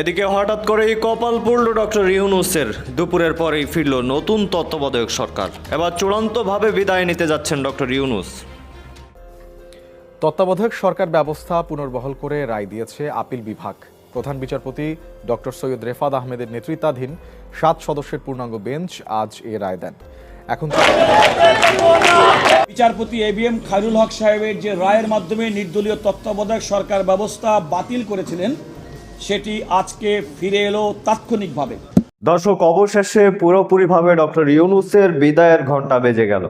এদিকে হঠাৎ করেই কপাল পড়ল ডক্টর ইউনুসের। দুপুরের পরেই ফিরল নতুন তত্ত্বাবধায়ক সরকার। এবার চূড়ান্তভাবে বিদায় নিতে যাচ্ছেন ডক্টর ইউনুস। তত্ত্বাবধায়ক সরকার ব্যবস্থা পুনর্বহল করে রায় দিয়েছে আপিল বিভাগ। প্রধান বিচারপতি ডক্টর সৈয়দ রেফাত আহমেদের নেতৃত্বাধীন সাত সদস্যের পূর্ণাঙ্গ বেঞ্চ আজ এ রায় দেন। এখন বিচারপতি A B M Khairul Haque সাহেবের যে রায়ের মাধ্যমে নির্দলীয় তত্ত্বাবধায়ক সরকার ব্যবস্থা বাতিল করেছিলেন সেটি আজকে ফিরে এলো তাৎক্ষণিকভাবে। দর্শক, অবশেষে পুরোপুরিভাবে ডক্টর ইউনুসের বিদায়ের ঘণ্টা বেজে গেল।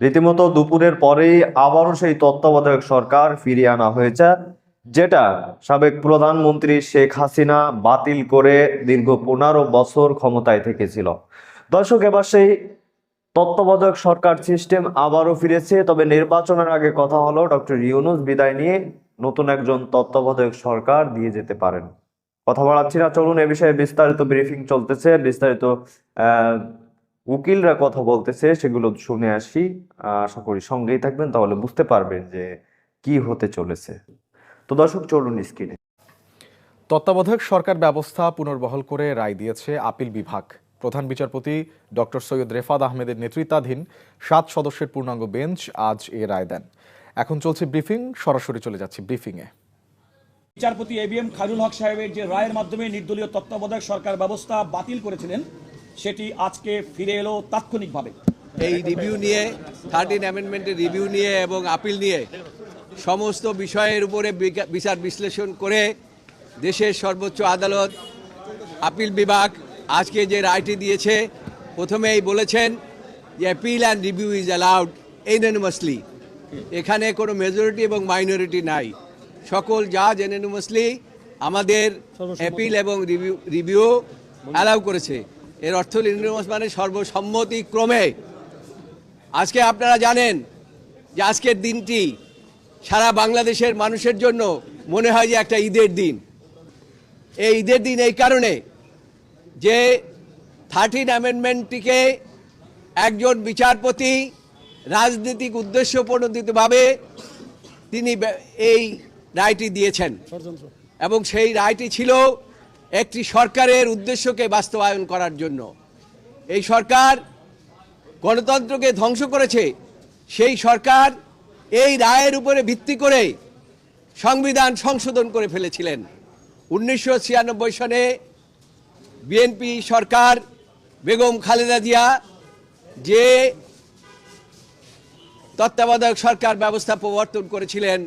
রীতিমতো দুপুরের পরেই আবারও সেই তত্ত্বাবধায়ক সরকার ফিরিয়ে আনা হয়েছে, যেটা সাবেক প্রধানমন্ত্রী শেখ হাসিনা বাতিল করে দীর্ঘ পনেরো বছর ক্ষমতায় থেকেছিল। দর্শক, এবার সেই তত্ত্বাবধায়ক সরকার সিস্টেম আবারও ফিরেছে, তবে নির্বাচনের আগে কথা হলো, ডক্টর ইউনুস বিদায় নিয়ে নতুন একজন তত্ত্বাবধায়ক সরকার দিয়ে যেতে পারেন। কথা বাড়াচ্ছি না, চলুন এ বিষয়ে বিস্তারিত ব্রিফিং চলতেছে, বিস্তারিত উকিলরা কথা বলতেছে, সেগুলো শুনে আসি, আশা করি সঙ্গেই থাকবেন, তাহলে বুঝতে পারবেন যে কি হতে চলেছে। তো দর্শক, চলুন স্ক্রিনে তত্ত্বাবধায়ক সরকার ব্যবস্থা পুনর্বহাল করে রায় দিয়েছে আপিল বিভাগ। প্রধান বিচারপতি ডক্টর সৈয়দ রেফাত আহমেদের নেতৃত্বাধীন সাত সদস্যের পূর্ণাঙ্গ বেঞ্চ আজ এ রায় দেন। এখন চলছে ব্রিফিং সরাসরি চলে যাচ্ছি ব্রিফিংয়ে বিচারপতি এ বি এম হক সাহেবের যে রায়ের মাধ্যমে নির্দলীয় তত্ত্বাবধায়ক সরকার ব্যবস্থা বাতিল করেছিলেন, সেটি আজকে ফিরে এলো তাৎক্ষণিকভাবে। এই রিভিউ নিয়ে, থার্টিন অ্যামেন্ডমেন্টের রিভিউ নিয়ে এবং আপিল নিয়ে সমস্ত বিষয়ের উপরে বিচার বিশ্লেষণ করে দেশের সর্বোচ্চ আদালত, আপিল বিভাগ আজকে যে রায়টি দিয়েছে, প্রথমেই বলেছেন যে appeal and review is allowed unanimously এখানে কোনো মেজরিটি এবং মাইনরিটি নাই। সকল জাজ এনএনমাসলি আমাদের অ্যাপিল এবং রিভিউ রিভিউ অ্যালাউ করেছে। এর অর্থ ইউনিভার্স মানে সর্বসম্মতিক্রমে আজকে আপনারা জানেন যে আজকের দিনটি সারা বাংলাদেশের মানুষের জন্য মনে হয় যে একটা ঈদের দিন। এই ঈদের দিন এই কারণে যে থার্টিন অ্যামেন্ডমেন্টটিকে একজন বিচারপতি রাজনৈতিক উদ্দেশ্য প্রণোদিতভাবে তিনি এই রায়টি দিয়েছেন। এবং সেই রায়টি ছিল একটি সরকারের উদ্দেশ্যকে বাস্তবায়ন করার জন্য। এই সরকার গণতন্ত্রকে ধ্বংস করেছে। সেই সরকার এই রায়ের উপরে ভিত্তি করে সংবিধান সংশোধন করে ফেলেছিলেন। উনিশশো ছিয়ানব্বই সনে বিএনপি সরকার বেগম খালেদা জিয়া যে তত্ত্বাবধায়ক সরকার ব্যবস্থা প্রবর্তন করেছিলেন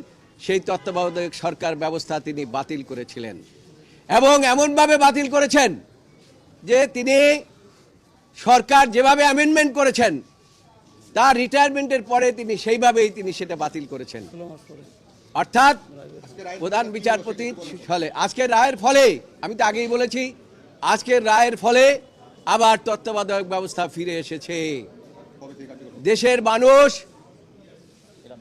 সেই তত্ত্বাবধায়ক সরকার ব্যবস্থা তিনি বাতিল করেছিলেন। এবং এমনভাবে বাতিল করেছেন যে তিনি সরকার যেভাবে অ্যামেন্ডমেন্ট করেছেন, তার রিটায়ারমেন্টের পরে তিনি সেইভাবেই তিনি সেটা বাতিল করেছেন। অর্থাৎ প্রধান বিচারপতি ফলে, আজকের রায়ের ফলে, আমি তো আগেই বলেছি, আজকের রায়ের ফলে আবার তত্ত্বাবধায়ক ব্যবস্থা ফিরে এসেছে। দেশের মানুষ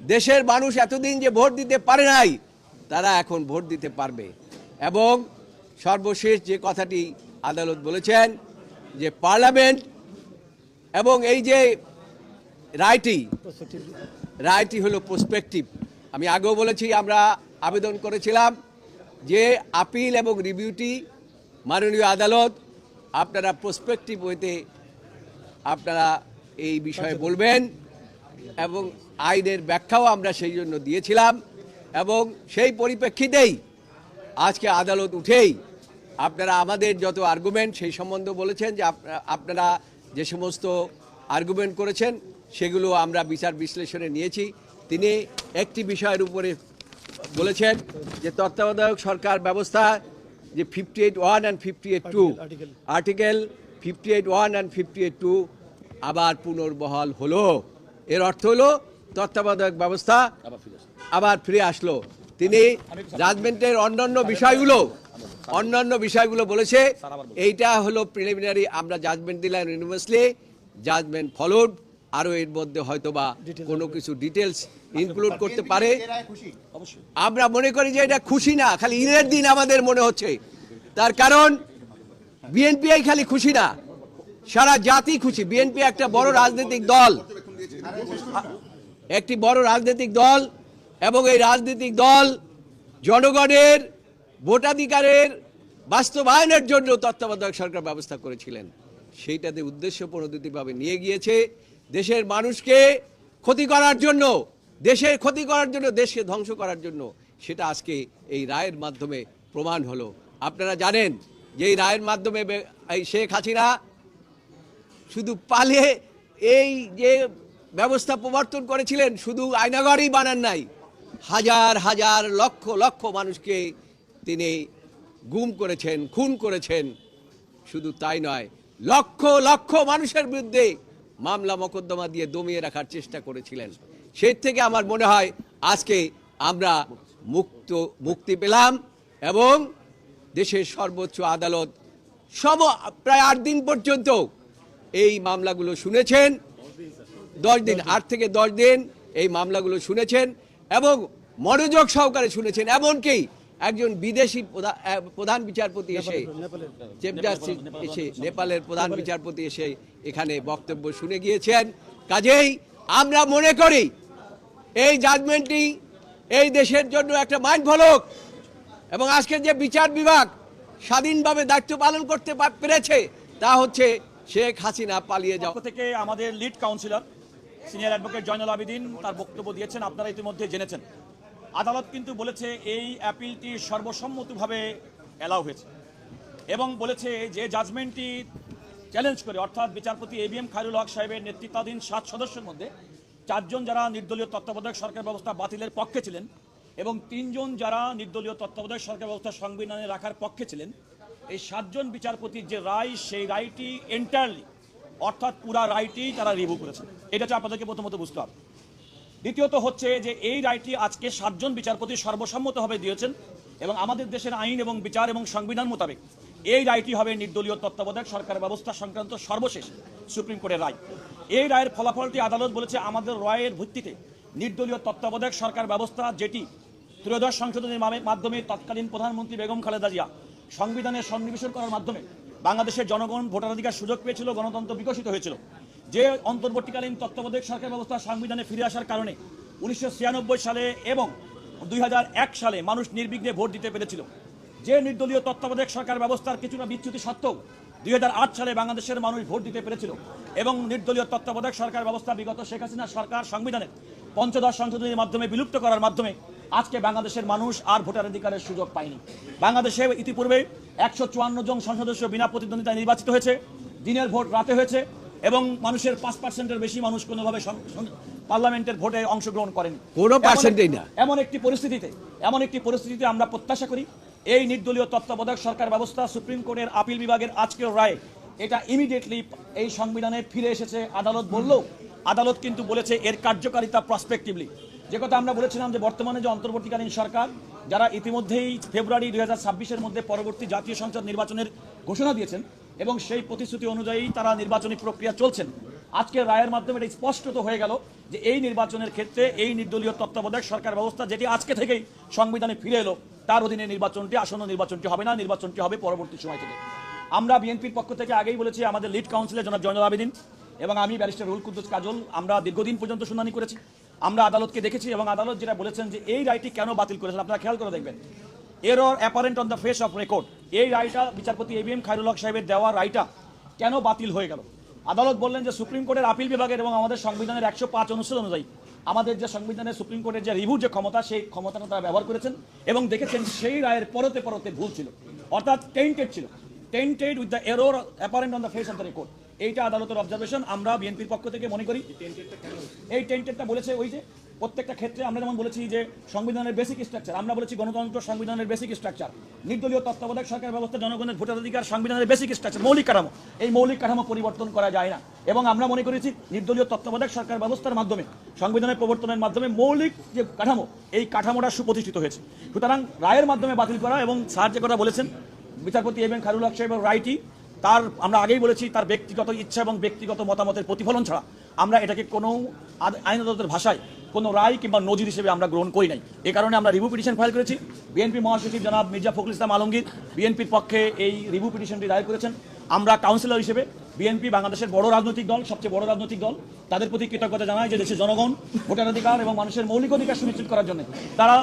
দেশের মানুষ এতদিন যে ভোট দিতে পারে নাই, তারা এখন ভোট দিতে পারবে। এবং সর্বশেষ যে কথাটি আদালত বলেছেন যে পার্লামেন্ট এবং এই যে রায়টি রায়টি হলো প্রসপেক্টিভ আমি আগেও বলেছি, আমরা আবেদন করেছিলাম যে আপিল এবং রিভিউটি মাননীয় আদালত, আপনারা প্রসপেক্টিভ হইতে আপনারা এই বিষয়ে বলবেন। এবং আইনের ব্যাখ্যাও আমরা সেই জন্য দিয়েছিলাম। এবং সেই পরিপ্রেক্ষিতেই আজকে আদালত উঠেই আপনারা আমাদের যত আর্গুমেন্ট সেই সম্বন্ধে বলেছেন যে আপনা- আপনারা যে সমস্ত আর্গুমেন্ট করেছেন সেগুলো আমরা বিচার বিশ্লেষণে নিয়েছি। তিনি একটি বিষয়ের উপরে বলেছেন যে তত্ত্বাবধায়ক সরকার ব্যবস্থা যে fifty eight one and fifty eight two article fifty eight one and fifty eight two আবার পুনর্বহাল হলো। এর অর্থ হলো তত্ত্বাবধায়ক ব্যবস্থা আবার ফিরে আসলো। তিনি জাজমেন্টের অন্যান্য বিষয়গুলো অন্যান্য বিষয়গুলো বলেছে এইটা হলো প্রিলিমিনারি আমরা জাজমেন্ট দিলাম ইউনিভার্সলি জাজমেন্ট ফলোড আরও এর মধ্যে হয়তোবা কোনো কিছু ডিটেলস ইনক্লুড করতে পারে। আমরা মনে করি যে এটা খুশি না খালি ঈদের দিন আমাদের মনে হচ্ছে। তার কারণ বিএনপি খালি খুশি না সারা জাতি খুশি। বিএনপি একটা বড় রাজনৈতিক দল। একটি বড় রাজনৈতিক দল এবং এই রাজনৈতিক দল জনগণের ভোটাধিকারের বাস্তবায়নের জন্য তত্ত্বাবধায়ক সরকার ব্যবস্থা করেছিলেন। সেইটাতে উদ্দেশ্য প্রণোদিতভাবে নিয়ে গিয়েছে দেশের মানুষকে ক্ষতি করার জন্য, দেশের ক্ষতি করার জন্য, দেশকে ধ্বংস করার জন্য। সেটা আজকে এই রায়ের মাধ্যমে প্রমাণ হলো। আপনারা জানেন যে এই রায়ের মাধ্যমে এই শেখ হাসিনা শুধু পালে এই যে ব্যবস্থা প্রবর্তন করেছিলেন, শুধু আয়নাগরই বানান নাই। হাজার হাজার, লক্ষ লক্ষ মানুষকে তিনি গুম করেছেন, খুন করেছেন। শুধু তাই নয়, লক্ষ লক্ষ মানুষের বিরুদ্ধে মামলা মোকদ্দমা দিয়ে দমিয়ে রাখার চেষ্টা করেছিলেন। সেই থেকে আমার মনে হয়, আজকে আমরা মুক্ত, মুক্তি পেলাম এবং দেশের সর্বোচ্চ আদালত সব প্রায় আট দিন পর্যন্ত এই মামলাগুলো শুনেছেন। দশ দিন আট থেকে দশ দিন এই মামলাগুলো শুনেছেন এবং মনোযোগ সহকারে শুনেছেন এমনকি একজন বিদেশি প্রধা- প্রধান বিচারপতি এসে চিফ জাস্টিস এসে নেপালের প্রধান বিচারপতি এসে এখানে বক্তব্য শুনে গিয়েছেন। কাজেই আমরা মনে করি এই জাজমেন্টটি এই দেশের জন্য একটা মাইন্ড ফলক এবং আজকের যে বিচার বিভাগ স্বাধীনভাবে দায়িত্ব পালন করতে পেরেছে তা হচ্ছে শেখ হাসিনা পালিয়ে যাওয়া। থেকে আমাদের lead counsellor senior advocate Joynal Abedin তার বক্তব্য দিয়েছেন, আপনারা ইতিমধ্যে জেনেছেন। আদালত কিন্তু বলেছে এই অ্যাপিলটি সর্বসম্মতভাবে অ্যালাউ হয়েছে এবং বলেছে যে জাজমেন্টটি চ্যালেঞ্জ করে, অর্থাৎ বিচারপতি A B M Khairul Haque সাহেবের নেতৃত্বাধীন সাত সদস্যের মধ্যে চারজন যারা নির্দলীয় তত্ত্বাবধায়ক সরকার ব্যবস্থা বাতিলের পক্ষে ছিলেন এবং তিনজন যারা নির্দলীয় তত্ত্বাবধায়ক সরকার ব্যবস্থা সংবিধানে রাখার পক্ষে ছিলেন, এই সাতজন বিচারপতির যে রায়, সেই রায়টি এন্টায়ারলি অর্থাৎ পুরা রায়টি তারা রিভিউ করেছে। এটা হচ্ছে আপনাদেরকে প্রথমত বুঝতে হবে। দ্বিতীয়ত হচ্ছে যে এই রায়টি আজকে সাতজন বিচারপতি সর্বসম্মতভাবে দিয়েছেন এবং আমাদের দেশের আইন এবং বিচার এবং সংবিধান মোতাবেক এই রায়টি হবে নির্দলীয় তত্ত্বাবধায়ক সরকার ব্যবস্থা সংক্রান্ত সর্বশেষ সুপ্রিম কোর্টের রায়। এই রায়ের ফলাফলটি আদালত বলেছে, আমাদের রায়ের ভিত্তিতে নির্দলীয় তত্ত্বাবধায়ক সরকার ব্যবস্থা যেটি ত্রয়োদশ সংশোধনের মাধ্যমে তৎকালীন প্রধানমন্ত্রী বেগম খালেদা জিয়া সংবিধানের সন্নিবেশন করার মাধ্যমে বাংলাদেশের জনগণ ভোটাধিকার সুযোগ পেয়েছিল, গণতন্ত্র বিকশিত হয়েছিল। যে অন্তর্বর্তীকালীন তত্ত্বাবধায়ক সরকার ব্যবস্থা সংবিধানে ফিরে আসার কারণে উনিশশো ছিয়ানব্বই সালে এবং দুই হাজার এক সালে মানুষ নির্বিঘ্নে ভোট দিতে পেরেছিল। যে নির্দলীয় তত্ত্বাবধায়ক সরকার ব্যবস্থার কিছুটা বিচ্যুতি সত্ত্বেও দুই হাজার আট সালে বাংলাদেশের মানুষ ভোট দিতে পেরেছিল এবং নির্দলীয় তত্ত্বাবধায়ক সরকার ব্যবস্থা বিগত শেখ হাসিনা সরকার সংবিধানের পঞ্চদশ সংশোধনীর মাধ্যমে বিলুপ্ত করার মাধ্যমে আজকে বাংলাদেশের মানুষ আর ভোটাধিকারের সুযোগ পায়নি। বাংলাদেশে ইতিপূর্বে একশো চুয়ান্ন জন সংসদ সদস্য বিনা প্রতিদ্বন্দ্বিতায় নির্বাচিত হয়েছে। দিনের ভোট রাতে হয়েছে এবং মানুষের পাঁচ পার্সেন্টের বেশি মানুষ কোনোভাবে পার্লামেন্টের ভোটে অংশগ্রহণ করেন। কোনো percentage না। এমন একটি পরিস্থিতিতে এমন একটি পরিস্থিতিতে আমরা প্রত্যাশা করি এই নির্দলীয় তত্ত্বাবধায়ক সরকার ব্যবস্থা সুপ্রিম কোর্টের আপিল বিভাগের আজকের রায় এটা ইমিডিয়েটলি এই সংবিধানে ফিরে এসেছে। আদালত বললেও আদালত কিন্তু বলেছে এর কার্যকারিতা প্রসপেক্টিভলি যে কথা আমরা বলেছিলাম যে বর্তমানে যে অন্তর্বর্তীকালীন সরকার, যারা ইতিমধ্যেই ফেব্রুয়ারি দুই হাজার মধ্যে পরবর্তী জাতীয় সংসদ নির্বাচনের ঘোষণা দিয়েছেন এবং সেই প্রতিশ্রুতি অনুযায়ী তারা নির্বাচনী প্রক্রিয়া চলছেন। আজকের রায়ের মাধ্যমে এটা স্পষ্টত হয়ে গেল যে এই নির্বাচনের ক্ষেত্রে এই নির্দলীয় তত্ত্বাবধায়ক সরকার ব্যবস্থা যেটি আজকে থেকেই সংবিধানে ফিরে এলো, তার অধীনে নির্বাচনটি, আসন্ন নির্বাচনটি হবে না, নির্বাচনটি হবে পরবর্তী সময় থেকে। আমরা বিএনপির পক্ষ থেকে আগেই বলেছি, আমাদের লিড কাউন্সিলর জনাব জয়নাল আবেদিন এবং আমি ব্যারিস্টার রুল কুদ্দুস কাজল, আমরা দীর্ঘদিন পর্যন্ত শুনানি করেছি। আমরা আদালতকে দেখেছি এবং আদালত যেটা বলেছেন যে এই রায়টি কেন বাতিল করেছেন, আপনারা খেয়াল করে দেখবেন। Error apparent on the face of record এই রায়টা বিচারপতি A B M Khairul Haque সাহেবের দেওয়া রায়টা কেন বাতিল হয়ে গেল? আদালত বললেন যে সুপ্রিম কোর্টের আপিল বিভাগের এবং আমাদের সংবিধানের একশো পাঁচ অনুচ্ছেদ অনুযায়ী আমাদের যে সংবিধানের সুপ্রিম কোর্টের যে রিভিউ যে ক্ষমতা, সেই ক্ষমতাটা তারা ব্যবহার করেছেন এবং দেখেছেন সেই রায়ের পরতে পরতে ভুল ছিল। অর্থাৎ টেন্টেড ছিল। Tainted with the error apparent on the face of the record এইটা আদালতের অবজারভেশন আমরা বিএনপির পক্ষ থেকে মনে করি, এই টেন্টেডটা বলেছে ওই যে, প্রত্যেকটা ক্ষেত্রে আমরা যেমন বলেছি যে সংবিধানের বেসিক স্ট্রাকচার আমরা বলেছি গণতন্ত্র সংবিধানের বেসিক স্ট্রাকচার নির্দলীয় তত্ত্বাবধায়ক সরকার ব্যবস্থা জনগণের ভোটাধিকার সংবিধানের বেসিক স্ট্রাকচার মৌলিক কাঠামো, এই মৌলিক কাঠামো পরিবর্তন করা যায় না। এবং আমরা মনে করেছি নির্দলীয় তত্ত্বাবধায়ক সরকার ব্যবস্থার মাধ্যমে, সংবিধানের প্রবর্তনের মাধ্যমে মৌলিক যে কাঠামো, এই কাঠামোটা সুপ্রতিষ্ঠিত হয়েছে। সুতরাং রায়ের মাধ্যমে বাতিল করা এবং স্যার যে কথা বলেছেন, বিচারপতি এম এন খারুল হক সাহেবের রায়টি তার, আমরা আগেই বলেছি তার ব্যক্তিগত ইচ্ছা এবং ব্যক্তিগত মতামতের প্রতিফলন ছাড়া আমরা এটাকে কোনো আইন আদালতের ভাষায় কোনো রায় কিংবা নজির হিসেবে আমরা গ্রহণ করি নাই। এ কারণে আমরা রিভিউ পিটিশন ফাইল করেছি। বিএনপি মহাসচিব জনাব মির্জা ফখরুল ইসলাম আলমগীর বিএনপির পক্ষে এই রিভিউ পিটিশনটি দায়ের করেছেন। আমরা কাউন্সিলর হিসেবে বিএনপি বাংলাদেশের বড় রাজনৈতিক দল, সবচেয়ে বড় রাজনৈতিক দল। তাদের প্রতি কৃতজ্ঞতা জানায় যে দেশের জনগণ ভোটাধিকার এবং মানুষের মৌলিক অধিকার সুনিশ্চিত করার জন্য তারা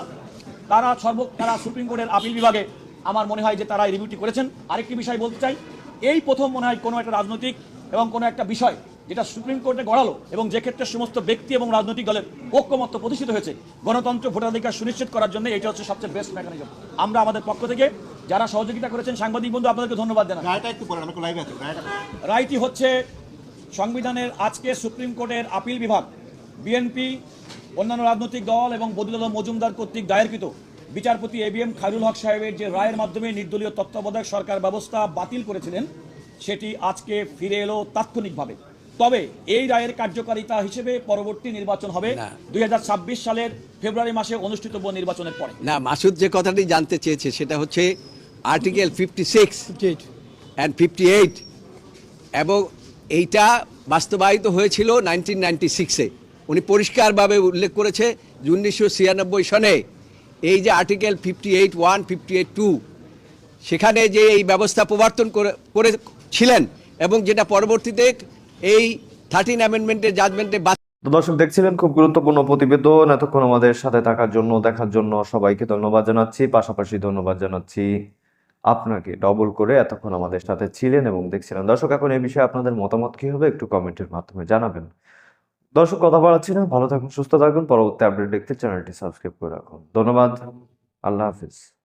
তারা সর্ব, তারা সুপ্রিম কোর্টের আপিল বিভাগে আমার মনে হয় যে তারা এই রিভিউটি করেছেন। আরেকটি বিষয় বলতে চাই এই প্রথম মনে হয় কোনো একটা রাজনৈতিক এবং কোনো একটা বিষয় যেটা সুপ্রিম কোর্টে গড়ালো এবং যে ক্ষেত্রে সমস্ত ব্যক্তি এবং রাজনৈতিক দলের ঐক্যমত্য প্রতিষ্ঠিত হয়েছে গণতন্ত্র ভোটাধিকার সুনিশ্চিত করার জন্য এটা হচ্ছে সবচেয়ে বেস্ট মেকানিজম আমরা আমাদের পক্ষ থেকে যারা সহযোগিতা করেছেন সাংবাদিক বন্ধু আপনাদেরকে ধন্যবাদ জানাই। রায়টা হচ্ছে সংবিধানের আজকে সুপ্রিম কোর্টের আপিল বিভাগ বিএনপি অন্যান্য রাজনৈতিক দল এবং আলম মজুমদার কর্তৃক দায়েরকৃত বিচারপতি A B M Khairul Haque সাহেবের যে রায়ের মাধ্যমে নির্দলীয় তত্ত্বাবধায়ক সরকার ব্যবস্থা বাতিল করেছিলেন সেটি আজকে ফিরে এলো তাৎক্ষণিকভাবে। তবে এই রায়ের কার্যকারিতা হিসেবে পরবর্তী নির্বাচন হবে। দুই সালের ফেব্রুয়ারি মাসে অনুষ্ঠিতব্য নির্বাচনের পরে। না মাসুদ যে কথাটি জানতে চেয়েছে সেটা হচ্ছে article fifty six and fifty eight এবং এইটা বাস্তবায়িত হয়েছিল নাইনটিন নাইনটি সিক্সে উনি পরিষ্কারভাবে উল্লেখ করেছে যে উনিশশো ছিয়ানব্বই সনে এই যে article fifty eight one fifty eight two সেখানে যে এই ব্যবস্থা প্রবর্তন করে করেছিলেন এবং যেটা পরবর্তীতে এই থার্টিন অ্যামেন্ডমেন্টের জাজমেন্টে তো দর্শক দেখছিলেন, খুব গুরুত্বপূর্ণ প্রতিবেদন। এতক্ষণ আমাদের সাথে থাকার জন্য, দেখার জন্য সবাইকে ধন্যবাদ জানাচ্ছি। পাশাপাশি ধন্যবাদ জানাচ্ছি আপনাকে ডবল করে এতক্ষণ আমাদের সাথে ছিলেন এবং দেখছিলেন। দর্শক, এখন এই বিষয়ে আপনাদের মতামত কি হবে, একটু কমেন্টের মাধ্যমে জানাবেন। দর্শক, কথা বলাচ্ছি না। ভালো থাকুন, সুস্থ থাকুন। পরবর্তী আপডেট দেখতে চ্যানেলটি সাবস্ক্রাইব করে রাখুন। ধন্যবাদ। আল্লাহ হাফিজ।